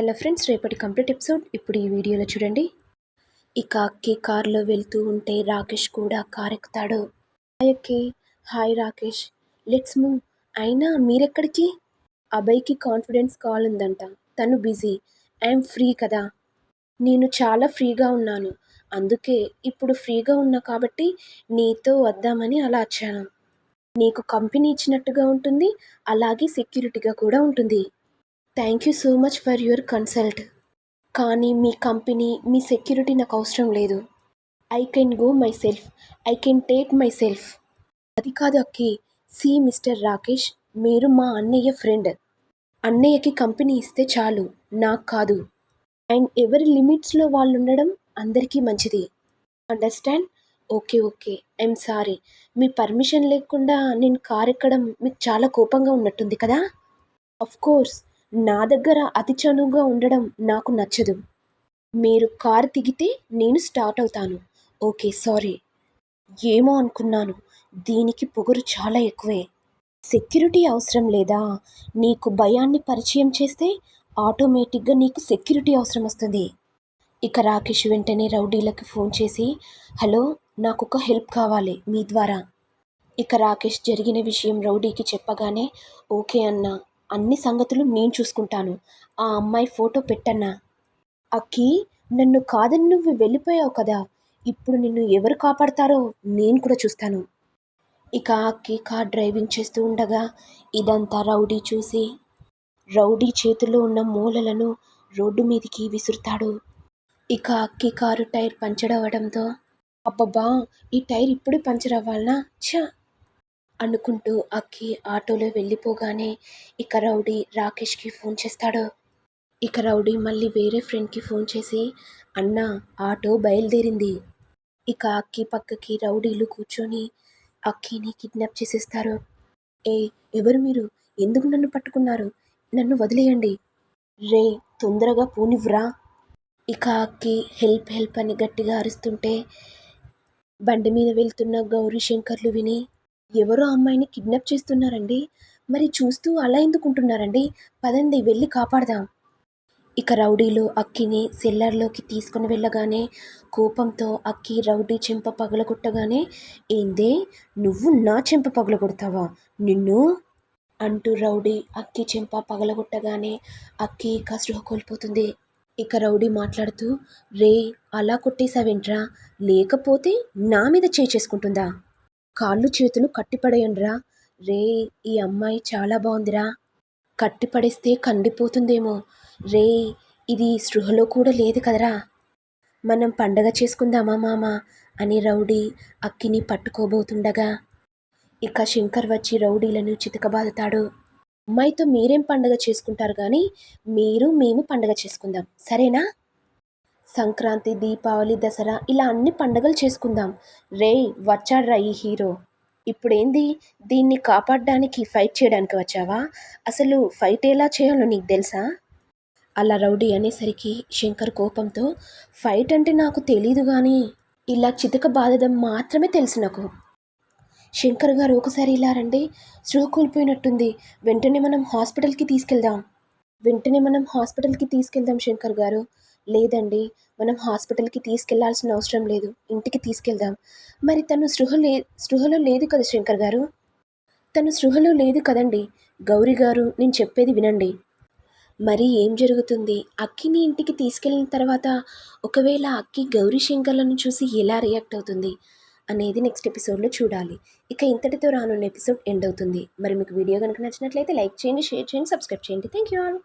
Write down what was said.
Hello friends రేపటి complete episode. ఇప్పుడు ఈ వీడియోలో చూడండి. ఇక అక్కి కారులో వెళ్తూ ఉంటే రాకేష్ కూడా కార్ ఎక్కుతాడు hi Akki. Hi Rakesh. Let's move. అయినా మీరెక్కడికి? అభయ్కి కాన్ఫిడెన్స్ కాల్ ఉందంట. తను బిజీ. ఐఎమ్ ఫ్రీ కదా. నేను చాలా ఫ్రీగా ఉన్నాను. అందుకే ఇప్పుడు ఫ్రీగా ఉన్నా కాబట్టి నీతో వద్దామని అలా వచ్చాను. నీకు కంపెనీ ఇచ్చినట్టుగా ఉంటుంది. అలాగే సెక్యూరిటీగా కూడా ఉంటుంది. Thank you so much for your consult. కానీ మీ కంపెనీ మీ సెక్యూరిటీ నాకు అవసరం లేదు. I can go myself I can take myself అది కాదు అక్కి. సి మిస్టర్ రాకేష్ మీరు మా అన్నయ్య ఫ్రెండ్. అన్నయ్యకి కంపెనీ ఇస్తే చాలు. నాకు కాదు. అండ్ ఎవరి లిమిట్స్లో వాళ్ళు ఉండడం అందరికీ మంచిది. Understand? Okay okay. I'm sorry. Me permission లేకుండా నేను కార్ ఎక్కడం మీకు చాలా కోపంగా ఉన్నట్టుంది కదా? Of course. నా దగ్గర అతి చనువుగా ఉండడం నాకు నచ్చదు. మీరు కారు దిగితే నేను స్టార్ట్ అవుతాను. Okay sorry. ఏమో అనుకున్నాను. దీనికి పొగరు చాలా ఎక్కువే. సెక్యూరిటీ అవసరం లేదా? నీకు భయాన్ని పరిచయం చేస్తే ఆటోమేటిక్గా నీకు సెక్యూరిటీ అవసరం వస్తుంది. ఇక రాకేష్ వెంటనే రౌడీలకు ఫోన్ చేసి హలో నాకు ఒక హెల్ప్ కావాలి మీ ద్వారా. ఇక రాకేష్ జరిగిన విషయం రౌడీకి చెప్పగానే ఓకే అన్నా అన్ని సంగతులు నేను చూసుకుంటాను. ఆ అమ్మాయి ఫోటో పెట్టన్నా. అక్కి నన్ను కాదని నువ్వు వెళ్ళిపోయావు కదా. ఇప్పుడు నిన్ను ఎవరు కాపాడతారో నేను కూడా చూస్తాను. ఇక అక్కి కార్ డ్రైవింగ్ చేస్తూ ఉండగా ఇదంతా రౌడీ చూసి రౌడీ చేతిలో ఉన్న మూలలను రోడ్డు మీదికి విసురుతాడు. ఇక అక్కి కారు టైర్ పంచర్ అవ్వడంతో అబ్బబ్బా ఈ టైర్ ఇప్పుడు పంచర్ అవ్వాలనా? ఛ! అనుకుంటూ అక్కి ఆటోలో వెళ్ళిపోగానే ఇక రౌడీ రాకేష్కి ఫోన్ చేస్తాడు. ఇక రౌడీ మళ్ళీ వేరే ఫ్రెండ్కి ఫోన్ చేసి అన్న ఆటో బయలుదేరింది. ఇక అక్కి పక్కకి రౌడీలు కూర్చొని అక్కిని కిడ్నాప్ చేసేస్తారు. ఏ ఎవరు మీరు? ఎందుకు నన్ను పట్టుకున్నారు? నన్ను వదిలేయండి. రే తొందరగా పోనివ్వరా. ఇక అక్కి హెల్ప్ హెల్ప్ అని గట్టిగా అరుస్తుంటే బండి మీద వెళ్తున్న గౌరీ శంకర్లు విని ఎవరో అమ్మాయిని కిడ్నాప్ చేస్తున్నారండి. మరి చూస్తూ అలా ఎందుకుంటున్నారండి? పదండి వెళ్ళి కాపాడదాం. ఇక రౌడీలు అక్కిని సెల్లర్లోకి తీసుకుని వెళ్ళగానే కోపంతో అక్కి రౌడీ చెంప పగలగొట్టగానే ఏందే నువ్వు నా చెంప పగలగొడతావా? నిన్ను? అంటూ రౌడీ అక్కి చెంప పగలగొట్టగానే అక్కి కసృహ కోల్పోతుంది. ఇక రౌడీ మాట్లాడుతూ రే అలా కొట్టేశావేంట్రా? లేకపోతే నా మీద చేసుకుంటుందా? కాళ్ళు చేతులు కట్టిపడేయండిరా. రే ఈ అమ్మాయి చాలా బాగుందిరా కట్టిపడేస్తే కండిపోతుందేమో. రే ఇది స్పృహలో కూడా లేదు కదరా. మనం పండగ చేసుకుందామా మామ అని రౌడీ అక్కిని పట్టుకోబోతుండగా. ఇక శంకర్ వచ్చి రౌడీలను చితకబాదుతాడు. అమ్మాయితో మీరేం పండగ చేసుకుంటారు కానీ మీరు మేము పండగ చేసుకుందాం. సరేనా? సంక్రాంతి దీపావళి దసరా ఇలా అన్ని పండగలు చేసుకుందాం. రే వచ్చాడ్రా ఈ హీరో. ఇప్పుడేంది? దీన్ని కాపాడడానికి ఫైట్ చేయడానికి వచ్చావా? అసలు ఫైట్ ఎలా చేయాలో నీకు తెలుసా? అలా రౌడీ అనేసరికి శంకర్ కోపంతో ఫైట్ అంటే నాకు తెలీదు కానీ ఇలా చితక బాధడం మాత్రమే తెలుసు నాకు. శంకర్ గారు ఒకసారి ఇలా రండి. స్ట్రో కోల్పోయినట్టుంది. వెంటనే మనం హాస్పిటల్కి తీసుకెళ్దాం. వెంటనే మనం హాస్పిటల్కి తీసుకెళ్దాం శంకర్ గారు. లేదండి మనం హాస్పిటల్కి తీసుకెళ్ళాల్సిన అవసరం లేదు ఇంటికి తీసుకెళ్దాం. మరి తను స్పృహ లే స్పృహలో లేదు కదా శంకర్ గారు? తను సృహలో లేదు కదండి. గౌరీ గారు నేను చెప్పేది వినండి. మరి ఏం జరుగుతుంది? అక్కిని ఇంటికి తీసుకెళ్ళిన తర్వాత ఒకవేళ అక్కి గౌరీ శంకర్లను చూసి ఎలా రియాక్ట్ అవుతుంది అనేది నెక్స్ట్ ఎపిసోడ్లో చూడాలి. ఇక ఇంతటితో రానున్న ఎపిసోడ్ ఎండ్ అవుతుంది. మరి మీకు వీడియో కనుక నచ్చినట్లయితే లైక్ చేయండి షేర్ చేయండి సబ్స్క్రైబ్ చేయండి. Thank you all.